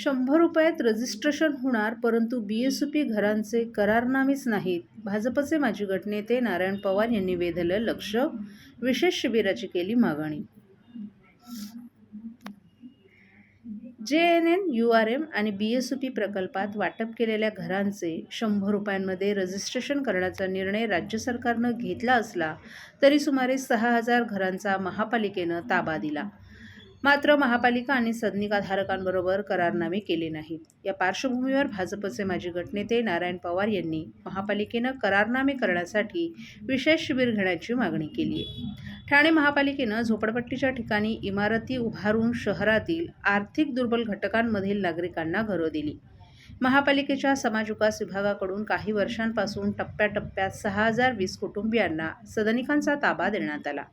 शंभर रुपयात रजिस्ट्रेशन होणार परंतु बी एस पी घरांचे करारनामेच नाहीत. भाजपचे माजी गटनेते नारायण पवार यांनी वेधलं लक्ष. विशेष शिबिराची केली मागणी. J N N U R M आणि बी एस पी प्रकल्पात वाटप केलेल्या घरांचे शंभर रुपयांमध्ये रजिस्ट्रेशन करण्याचा निर्णय राज्य सरकारनं घेतला असला तरी सुमारे सहा हजार घरांचा महापालिकेनं ताबा दिला. मात्र महापालिका आणि सदनिकाधारकांबरोबर करारनामे केले नाहीत. या पार्श्वभूमीवर भाजपचे माजी गटनेते नारायण पवार यांनी महापालिकेनं करारनामे करण्यासाठी विशेष शिबिर घेण्याची मागणी केली आहे. ठाणे महापालिकेनं झोपडपट्टीच्या ठिकाणी इमारती उभारून शहरातील आर्थिक दुर्बल घटकांमधील नागरिकांना घरं दिली. महापालिकेच्या समाज विकास विभागाकडून काही वर्षांपासून टप्प्याटप्प्यात सहा हजार वीस कुटुंबियांना सदनिकांचा ताबा देण्यात आला.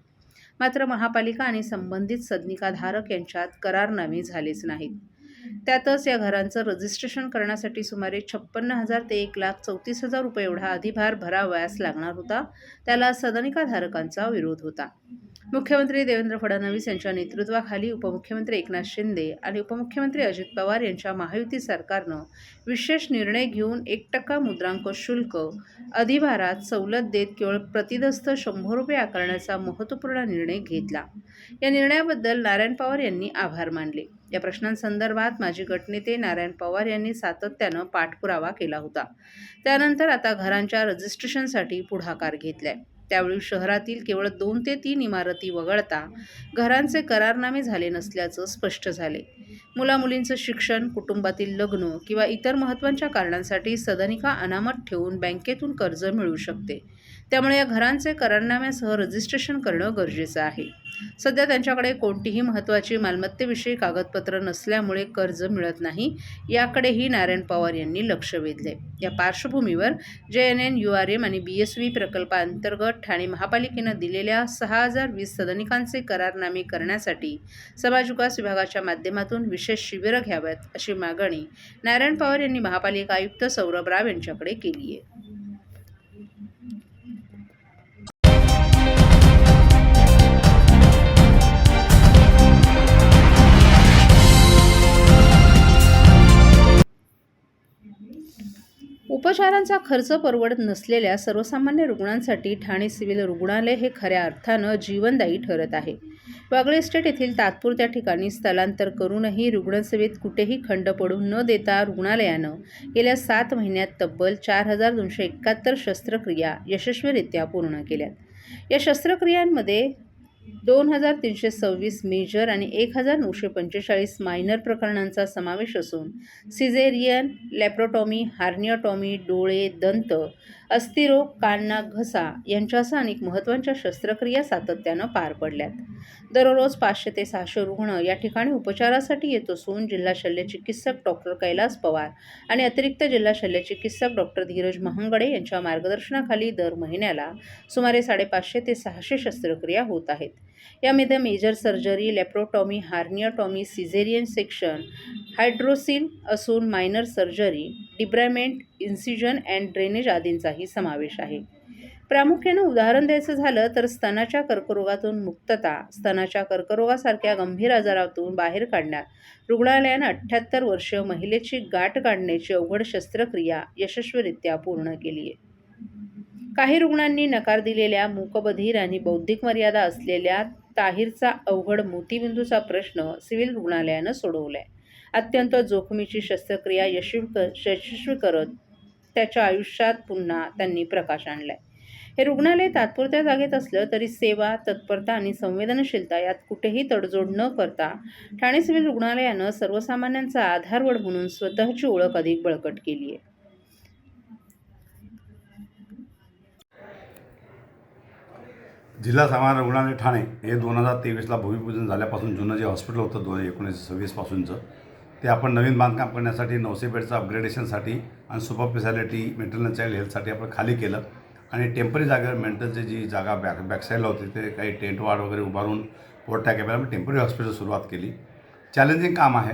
मात्र महापालिका आणि संबंधित सदनिकाधारक यांच्यात करारनामे झालेच नाहीत. त्यातच या घरांचं रजिस्ट्रेशन करण्यासाठी सुमारे छप्पन्न हजार ते एक लाख चौतीस हजार रुपये एवढा अधिभार भरावयास लागणार होता. त्याला सदनिकाधारकांचा विरोध होता. मुख्यमंत्री देवेंद्र फडणवीस यांच्या नेतृत्वाखाली उपमुख्यमंत्री एकनाथ शिंदे आणि उपमुख्यमंत्री अजित पवार यांच्या महायुती सरकारनं विशेष निर्णय घेऊन एक टक्का मुद्रांक शुल्क अधिभारात सवलत देत केवळ प्रतिदस्त शंभर रुपये आकारण्याचा महत्त्वपूर्ण निर्णय घेतला. या निर्णयाबद्दल नारायण पवार यांनी आभार मानले. या प्रश्नांसंदर्भात माजी गटनेते नारायण पवार यांनी सातत्यानं पाठपुरावा केला होता. त्यानंतर आता घरांच्या रजिस्ट्रेशनसाठी पुढाकार घेतलाय. त्यावेळी शहरातील केवळ दोन ते तीन इमारती वगळता घरांचे करारनामे झाले नसल्याचं स्पष्ट झाले. मुलामुलींचं शिक्षण कुटुंबातील लग्न किंवा इतर महत्त्वाच्या कारणांसाठी सदनिका अनामत ठेवून बँकेतून कर्ज मिळू शकते. त्यामुळे या घरांचे करारनाम्यासह रजिस्ट्रेशन करणं गरजेचं आहे. सध्या त्यांच्याकडे कोणतीही महत्त्वाची मालमत्तेविषयी कागदपत्र नसल्यामुळे कर्ज मिळत नाही याकडेही नारायण पवार यांनी लक्ष वेधले. या पार्श्वभूमीवर J N N U R M आणि बी एस व्ही प्रकल्पांतर्गत ठाणे महापालिकेनं दिलेल्या सहा हजार वीस सदनिकांचे करारनामे करण्यासाठी समाज विकास विभागाच्या माध्यमातून विशेष शिबिरं घ्याव्यात अशी मागणी नारायण पवार यांनी महापालिका आयुक्त सौरभ राव यांच्याकडे केली आहे उपचारांचा खर्च परवडत नसलेल्या सर्वसामान्य रुग्णांसाठी ठाणे सिव्हिल रुग्णालय हे खऱ्या अर्थानं जीवनदायी ठरत आहे. वागळे इस्टेट येथील तात्पुरत्या ठिकाणी स्थलांतर करूनही रुग्णसेवेत कुठेही खंड पडून न देता रुग्णालयानं गेल्या सात महिन्यात तब्बल चार हजार दोनशे एकाहत्तर शस्त्रक्रिया यशस्वीरित्या पूर्ण केल्यात. या शस्त्रक्रियांमध्ये दोन हजार तीनशे सव्वीस मेजर आणि एक हजार नऊशे पंचेचाळीस मायनर प्रकरणांचा समावेश असून सिझेरियन लॅप्रोटॉमी हार्नियोटॉमी डोळे दंत अस्थिरोग कान्ना घसा यांच्यासह अनेक महत्त्वाच्या शस्त्रक्रिया सातत्यानं पार पडल्यात. दररोज पाचशे ते सहाशे रुग्ण या ठिकाणी उपचारासाठी येत असून जिल्हा शल्यचिकित्सक डॉक्टर कैलास पवार आणि अतिरिक्त जिल्हा शल्यचिकित्सक डॉक्टर धीरज महांगडे यांच्या मार्गदर्शनाखाली दर महिन्याला सुमारे साडेपाचशे ते सहाशे शस्त्रक्रिया होत आहेत. यामध्ये major surgery laparotomy herniotomy caesarean section hydrocele असून minor surgery debridement incision and drainage आदींचाही समावेश आहे. प्रामुख्यानं उदाहरण द्यायचं झालं तर स्तनाच्या कर्करोगातून मुक्तता स्तनाच्या कर्करोगासारख्या गंभीर आजारातून बाहेर काढण्यात रुग्णालयानं अठ्ठ्याहत्तर वर्ष महिलेची गाठ काढण्याची अवघड शस्त्रक्रिया यशस्वीरित्या पूर्ण केली आहे. काही रुग्णांनी नकार दिलेल्या मूकबधीर आणि बौद्धिक मर्यादा असलेल्या ताहीरचा अवघड मोतीबिंदूचा प्रश्न सिव्हिल रुग्णालयानं सोडवलाय. अत्यंत जोखमीची शस्त्रक्रिया यशस्वी यशस्वी करत त्याच्या आयुष्यात पुन्हा त्यांनी प्रकाश आणलाय. हे रुग्णालय तात्पुरत्या जागेत असलं तरी सेवा तत्परता आणि संवेदनशीलता यात कुठेही तडजोड न करता ठाणे सिव्हिल रुग्णालयानं सर्वसामान्यांचा आधारवड म्हणून स्वतःची ओळख अधिक बळकट केली आहे. जिल्हा सामान्य रुग्णालय ठाणे हे दोन हजार तेवीसला भूमिपूजन झाल्यापासून जुनं जे हॉस्पिटल होतं दोन एकोणीसशे सव्वीसपासूनचं ते आपण नवीन बांधकाम करण्यासाठी नऊशे बेडचं अपग्रेडेशनसाठी आणि super speciality mental and child हेल्थसाठी आपण खाली केलं. आणि टेंपररी जागेवर मेंटलची जी जागा बॅक बॅकसाईडला होती. ते काही टेंट वाढ वगैरे उभारून पोर्टा आपण टेंपररी हॉस्पिटल सुरुवात केली. चॅलेंजिंग काम आहे.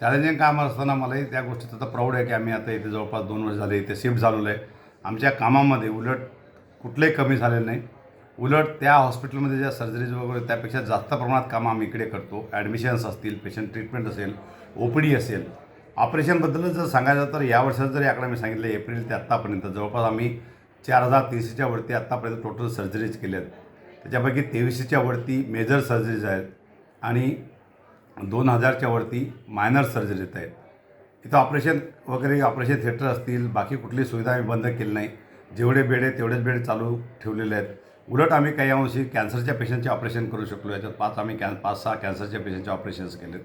चॅलेंजिंग काम असताना मलाही त्या गोष्टीचं आता प्राऊड आहे की आम्ही आता इथे जवळपास दोन वर्ष झाले इथे शिफ्ट झालेलो आहे. आमच्या कामामध्ये उलट कुठलंही कमी झालेलं नाही. उलट त्या हॉस्पिटलमध्ये ज्या सर्जरीज वगैरे त्यापेक्षा जास्त प्रमाणात कामं आम्ही इकडे करतो. ॲडमिशन्स असतील पेशंट ट्रीटमेंट असेल ओ पी डी असेल. ऑपरेशनबद्दलच जर सांगायचं तर या वर्षात जरी आकडा मी सांगितलं एप्रिल ते आत्तापर्यंत जवळपास आम्ही चार हजार तीनशेच्या वरती आत्तापर्यंत टोटल सर्जरीज केल्या आहेत त्याच्यापैकी तेवीसशेच्या वरती मेजर सर्जरीज आहेत आणि दोन हजारच्या वरती मायनर सर्जरीज आहेत. इथं ऑपरेशन वगैरे ऑपरेशन थिएटर असतील बाकी कुठली सुविधा आम्ही बंद केली नाही. जेवढे बेड आहेत तेवढेच बेड चालू ठेवलेले आहेत. उलट आम्ही काही अंशी कॅन्सरच्या पेशंटचे ऑपरेशन करू शकलो. याच्यात पाच आम्ही कॅन पाच सहा कॅन्सरच्या पेशंटचे ऑपरेशन्स केलेत.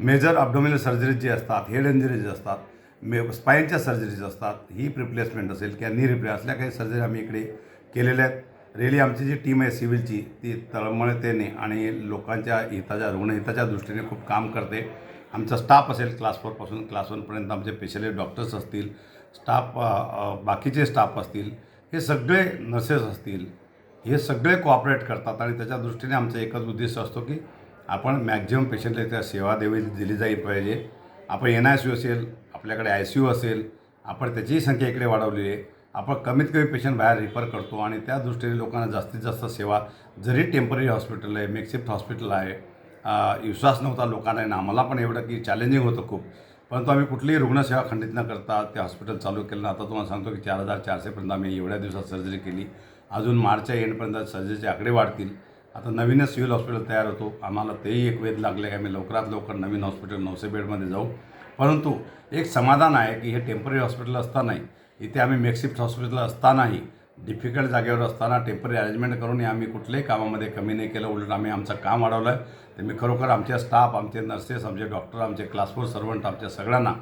मेजर अब्डोमिनल सर्जरीज जे असतात हेड इंजरीज असतात मे स्पाईनच्या सर्जरीज असतात ही रिप्लेसमेंट असेल किंवा नी रिप्ले असल्या काही सर्जरी आम्ही इकडे केलेल्या आहेत. रेली आमची जी टीम आहे सिव्हिलची ती तळमळतेने आणि लोकांच्या हिताच्या रुग्णहिताच्या दृष्टीने खूप काम करते. आमचा स्टाफ असेल क्लास फोरपासून क्लास वनपर्यंत आमचे स्पेशलिस्ट डॉक्टर्स असतील स्टाफ बाकीचे स्टाफ असतील हे सगळे नर्सेस असतील हे सगळे कॉपरेट करतात आणि त्याच्या दृष्टीने आमचा एकच उद्देश असतो की आपण मॅक्झिमम पेशंटला त्या सेवा देवी दिली जाईल पाहिजे. आपण एन आय सी यू असेल आपल्याकडे आय सी यू असेल आपण त्याचीही संख्या इकडे वाढवली आहे. आपण कमीत कमी पेशंट बाहेर रिफर करतो आणि त्या दृष्टीने लोकांना जास्तीत जास्त सेवा जरी टेंपररी हॉस्पिटल आहे मेकशिफ्ट हॉस्पिटल आहे विश्वास नव्हता लोकांना आणि आम्हाला पण एवढं की चॅलेंजिंग होतं खूप. परंतु आम्ही कुठलीही रुग्णसेवा खंडित न करता ते हॉस्पिटल चालू केलं. आता तुम्हाला सांगतो की चार हजार चारशेपर्यंत आम्ही एवढ्या दिवसात सर्जरी केली. अजून मार्चच्या एंडपर्यंत सर्जरीचे आकडे वाढतील. आता नवीनच सिव्हिल हॉस्पिटल तयार होतो. आम्हाला तेही एक वेध लागले की आम्ही लवकरात लवकर नवीन हॉस्पिटल नऊशे बेडमध्ये जाऊ. परंतु एक समाधान आहे की हे टेंपररी हॉस्पिटल असतानाही इथे आम्ही मेक्सिफ्ट हॉस्पिटल असतानाही डिफिकल्ट जागेवर असताना टेंपररी अरेंजमेंट करून आम्ही कुठल्याही कामामध्ये कमी नाही केलं. उलट आम्ही आमचं काम वाढवलं आहे. तर मी खरोखर आमच्या स्टाफ आमचे नर्सेस आमचे डॉक्टर आमचे क्लास फोर सर्वंट आमच्या सगळ्यांना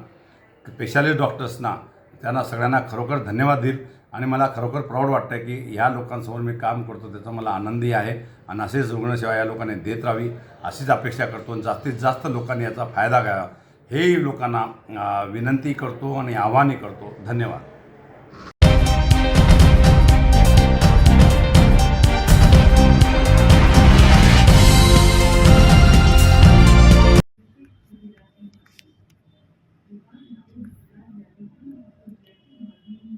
स्पेशालिस्ट डॉक्टर्सना त्यांना सगळ्यांना खरोखर धन्यवाद देईल. आणि मला खरोखर प्राऊड वाटतं की ह्या लोकांसमोर मी काम करतो त्याचा मला आनंदी आहे. आणि असेच रुग्णसेवा या लोकांनी देत राहावी अशीच अपेक्षा करतो आणि जास्तीत जास्त लोकांनी याचा फायदा घ्यावा. हेही लोकांना विनंती करतो आणि आव्हानही करतो. धन्यवाद.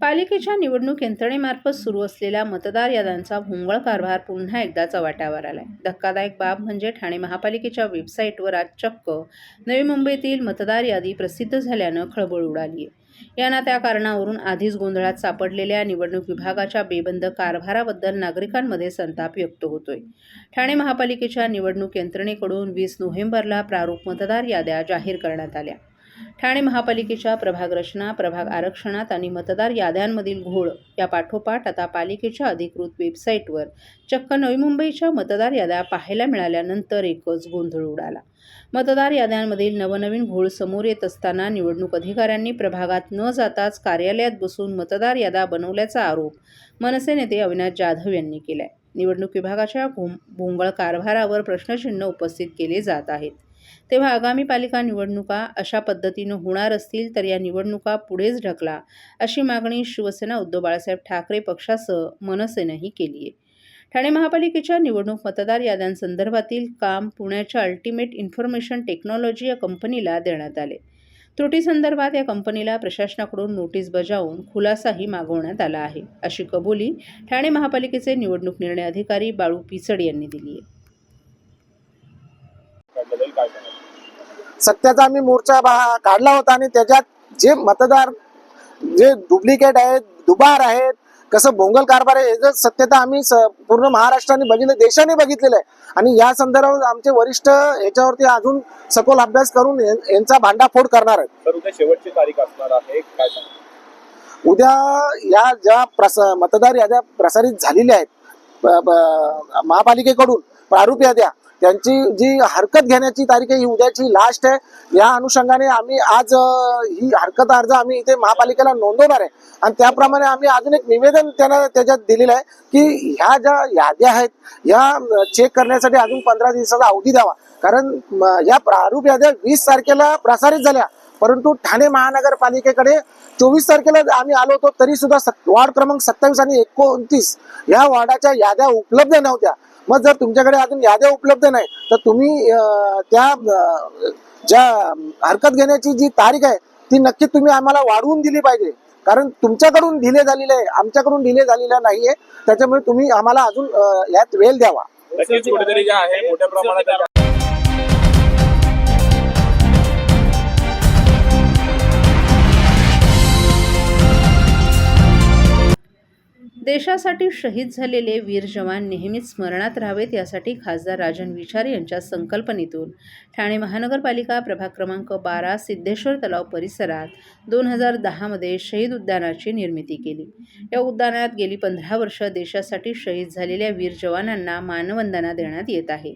पालिकेच्या निवडणूक यंत्रणेमार्फत सुरू असलेल्या मतदार याद्यांचा भोंगळ कारभार पुन्हा एकदा चव्हाट्यावर आलाय. धक्कादायक बाब म्हणजे ठाणे महापालिकेच्या वेबसाईटवर आज चक्क नवी मुंबईतील मतदार यादी प्रसिद्ध झाल्यानं खळबळ उडाली आहे यांना त्या कारणावरून आधीच गोंधळात सापडलेल्या निवडणूक विभागाच्या बेबंद कारभाराबद्दल नागरिकांमध्ये संताप व्यक्त होतोय. ठाणे महापालिकेच्या निवडणूक यंत्रणेकडून वीस नोव्हेंबरला प्रारूप मतदार याद्या जाहीर करण्यात आल्या. ठाणे महापालिकेच्या प्रभाग रचना प्रभाग आरक्षणात आणि मतदार याद्यांमधील घोळ या पाठोपाठ आता पालिकेच्या अधिकृत वेबसाईटवर. चक्क नवी मुंबईच्या मतदार याद्या पाहायला मिळाल्यानंतर एकच गोंधळ उडाला. मतदार याद्यांमधील नवनवीन घोळ समोर येत असताना निवडणूक अधिकाऱ्यांनी प्रभागात न जाताच कार्यालयात बसून मतदार याद्या बनवल्याचा आरोप मनसे नेते अविनाश जाधव यांनी केलाय. निवडणूक विभागाच्या भोंगळ कारभारावर प्रश्नचिन्ह उपस्थित केले जात आहेत. तेव्हा आगामी पालिका निवडणुका अशा पद्धतीनं होणार असतील तर या निवडणुका पुढेच ढकला अशी मागणी शिवसेना उद्धव बाळासाहेब ठाकरे पक्षासह मनसेनंही केली आहे ठाणे महापालिकेच्या निवडणूक मतदार याद्यांसंदर्भातील काम पुण्याच्या अल्टिमेट इन्फॉर्मेशन टेक्नॉलॉजी या कंपनीला देण्यात आले. त्रुटीसंदर्भात या कंपनीला प्रशासनाकडून नोटीस बजावून खुलासाही मागवण्यात आला आहे अशी कबुली ठाणे महापालिकेचे निवडणूक निर्णय अधिकारी बाळू पिचड यांनी दिली आहे काय सत्याचा आम्ही मोर्चा काढला होता आणि त्याच्यात जे मतदार जे डुप्लिकेट आहेत दुबार आहेत कसं भोंगल कारभार आहे याचं सत्यता आम्ही पूर्ण महाराष्ट्राने बघितलं देशाने बघितलेलं आहे. आणि या संदर्भात आमचे वरिष्ठ याच्यावरती अजून सखोल अभ्यास करून यांचा भांडाफोड करणार आहेत. शेवटची तारीख असणार आहे काय उद्या या ज्या प्रस मतदार याद्या प्रसारित झालेल्या आहेत महापालिकेकडून प्रारूप याद्या त्यांची जी हरकत घेण्याची तारीख आहे ही उद्याची लास्ट आहे. या अनुषंगाने आम्ही आज ही हरकत अर्ज आम्ही इथे महापालिकेला नोंदवणार आहे. आणि त्याप्रमाणे आम्ही अजून एक निवेदन त्यांना त्याच्यात दिलेलं आहे की ह्या ज्या याद्या आहेत ह्या चेक करण्यासाठी अजून पंधरा दिवसाचा अवधी द्यावा. कारण या प्रारूप याद्या वीस तारखेला प्रसारित झाल्या. परंतु ठाणे महानगरपालिकेकडे चोवीस तारखेला आम्ही आलो होतो तरी सुद्धा वार्ड क्रमांक सत्तावीस आणि एकोणतीस या वार्डाच्या याद्या उपलब्ध नव्हत्या. मग जर तुमच्याकडे अजून याद्या उपलब्ध नाही तर तुम्ही त्या ज्या हरकत घेण्याची जी तारीख आहे ती नक्की तुम्ही आम्हाला वाढवून दिली पाहिजे. कारण तुमच्याकडून डिले झालेले आहे आमच्याकडून डिले झालेला नाहीये. त्याच्यामुळे तुम्ही आम्हाला अजून यात वेळ द्यावा. कुठेतरी जे आहे मोठ्या प्रमाणात देशासाठी शहीद झालेले वीर जवान नेहमीच स्मरणात राहावेत यासाठी खासदार राजन विचार यांच्या संकल्पनेतून ठाणे महानगरपालिका प्रभाग क्रमांक बारा सिद्धेश्वर तलाव परिसरात दोन हजार दहामध्ये शहीद उद्यानाची निर्मिती केली. या उद्यानात गेली पंधरा वर्ष देशासाठी शहीद झालेल्या वीर जवानांना मानवंदना देण्यात येत आहे.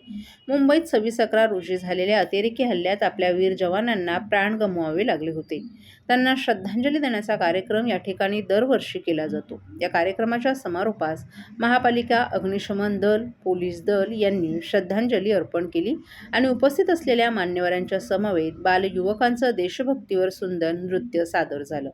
मुंबईत सव्वीस अकरा रोजी झालेल्या अतिरेकी हल्ल्यात आपल्या वीर जवानांना प्राण गमवावे लागले होते. त्यांना श्रद्धांजली देण्याचा कार्यक्रम या ठिकाणी दरवर्षी केला जातो. या कार्यक्रमाच्या समारोपास महापालिका अग्निशमन दल पोलीस दल यांनी श्रद्धांजली अर्पण केली आणि उपस्थित असलेल्या मान्यवरांच्या समवेत बालयुवकांचं देशभक्तीवर सुंदर नृत्य सादर झालं.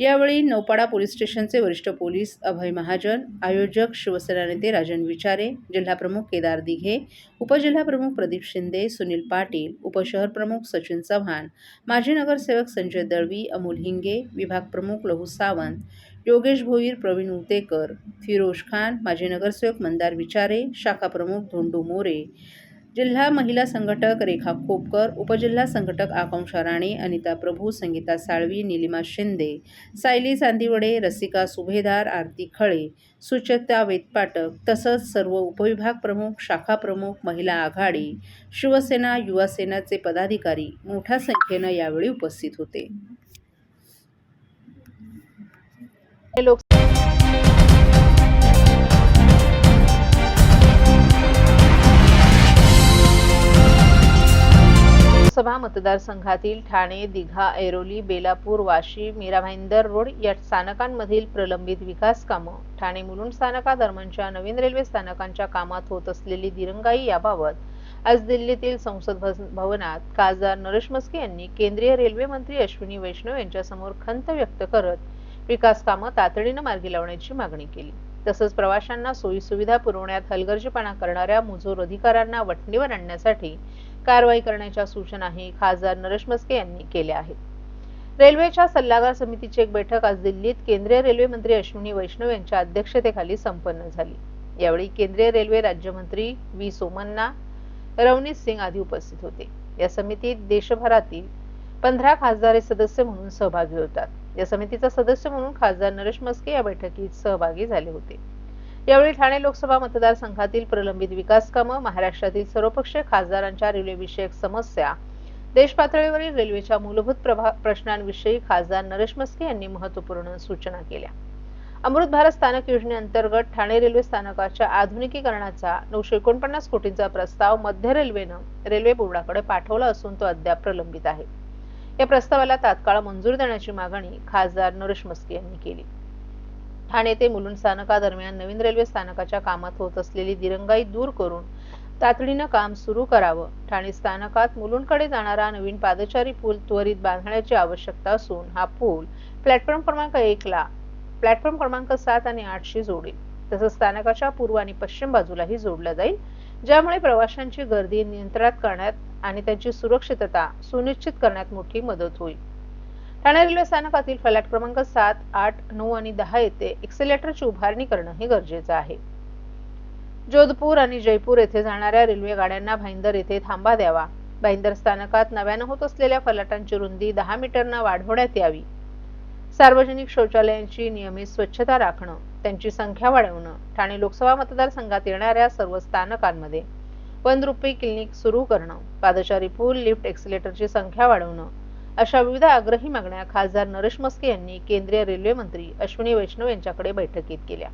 यावेळी नौपाडा पोलीस स्टेशनचे वरिष्ठ पोलीस अभय महाजन आयोजक शिवसेना नेते राजन विचारे जिल्हाप्रमुख केदार दिघे उपजिल्हाप्रमुख प्रदीप शिंदे सुनील पाटील उपशहर प्रमुख सचिन चव्हाण माजी नगरसेवक संजय दळवी अमोल हिंगे विभाग प्रमुख लहू सावंत योगेश भोईर प्रवीण उतेकर फिरोज खान माजी नगरसेवक मंदार विचारे शाखा प्रमुख धोंडू मोरे जिल्हा महिला संघटक रेखा खोपकर उपजिल्हा संघटक आकांक्षा राणे अनिता प्रभू संगीता साळवी निलिमा शिंदे सायली चांदिवडे रसिका सुभेदार आरती खळे सुचेता वेदपाटक तसंच सर्व उपविभाग प्रमुख शाखा प्रमुख महिला आघाडी शिवसेना युवा सेनाचे पदाधिकारी मोठ्या संख्येनं यावेळी उपस्थित होते. मतदारसंघातील ठाणे दिघा ऐरोली बेलापूर वाशी मीरा भाईंदर रोड या स्थानकांमधील प्रलंबित विकास कामं. ठाणे मुलुंड स्थानकादरम्यानच्या नवीन रेल्वे स्थानकांच्या कामात होत असलेली दिरंगाई याबाबत आज दिल्लीतील संसद भवनात खासदार नरेश मस्के यांनी केंद्रीय रेल्वे मंत्री अश्विनी वैष्णव यांच्यासमोर खंत व्यक्त करत विकास कामं तातडीनं मार्गी लावण्याची मागणी केली. तसंच प्रवाशांना सोयी सुविधा पुरवण्यात हलगर्जीपणा करणाऱ्या मुजोर अधिकाऱ्यांना वटणीवर आणण्यासाठी कारवाई करण्याच्या सूचनाही खासदार नरेश मस्के यांनी केल्या आहेत. रेल्वेच्या सल्लागार समितीची एक बैठक आज दिल्लीत केंद्रीय रेल्वे मंत्री अश्विनी वैष्णव यांच्या अध्यक्षतेखाली संपन्न झाली. यावेळी केंद्रीय रेल्वे राज्यमंत्री व्ही. सोमन्ना रवनीत सिंग आदी उपस्थित होते. या समितीत देशभरातील पंधरा खासदार हे सदस्य म्हणून सहभागी होतात. या समितीचा सदस्य म्हणून खासदार नरेश मस्के या बैठकीत सहभागी झाले होते. यावेळी ठाणे लोकसभा मतदारसंघातील प्रलंबित विकास कामं महाराष्ट्रातील सर्वपक्षीय खासदारांच्या रेल्वेविषयक समस्या देश पातळीवरील रेल्वेच्या मूलभूत प्रभा प्रश्नांविषयी खासदार नरेश मस्के यांनी महत्त्वपूर्ण सूचना केल्या. अमृत भारत स्थानक योजनेअंतर्गत ठाणे रेल्वे स्थानकाच्या आधुनिकीकरणाचा नऊशे एकोणपन्नास कोटींचा प्रस्ताव मध्य रेल्वेनं रेल्वे बोर्डाकडे पाठवला असून तो अद्याप प्रलंबित आहे. या प्रस्तावाला तात्काळ मंजूर देण्याची मागणी खासदार नरेश मस्के यांनी केली. ठाणे ते मुलुंड स्थानकादरम्यान नवीन रेल्वे स्थानकाच्या कामात होत असलेली दिरंगाई दूर करून तातडीनं काम सुरू करावं. ठाणे स्थानकात मुलुंडकडे जाणारा नवीन पादचारी पूल त्वरित बांधण्याची आवश्यकता असून हा पूल प्लॅटफॉर्म क्रमांक एकला प्लॅटफॉर्म क्रमांक सात आणि आठशी जोडेल. तसंच स्थानकाच्या पूर्व आणि पश्चिम बाजूलाही जोडला जाईल ज्यामुळे प्रवाशांची गर्दी नियंत्रणात करण्यात आणि त्यांची सुरक्षितता सुनिश्चित करण्यात मोठी मदत होईल. ठाणे रेल्वे स्थानकातील फलाट क्रमांक सात आठ नऊ आणि दहा येथे एक्सेलेटरची उभारणी करणं हे गरजेचं आहे. जोधपूर आणि जयपूर येथे जाणाऱ्या रेल्वे गाड्यांना भाईंदर येथे थांबा द्यावा. भाईंदर स्थानकात नव्यानं होत असलेल्या फलाटांची रुंदी दहा मीटरनं वाढवण्यात यावी. सार्वजनिक शौचालयांची नियमित स्वच्छता राखणं त्यांची संख्या वाढवणं ठाणे लोकसभा मतदारसंघात येणाऱ्या सर्व स्थानकांमध्ये वन रुपी क्लिनिक सुरू करणं पादचारी पूल लिफ्ट एक्सिलेटरची संख्या वाढवणं अशा विविध आग्रही मागण्या खासदार नरेश मस्के यांनी केंद्रीय रेल्वे मंत्री अश्विनी वैष्णव यांच्याकडे बैठकीत केल्या.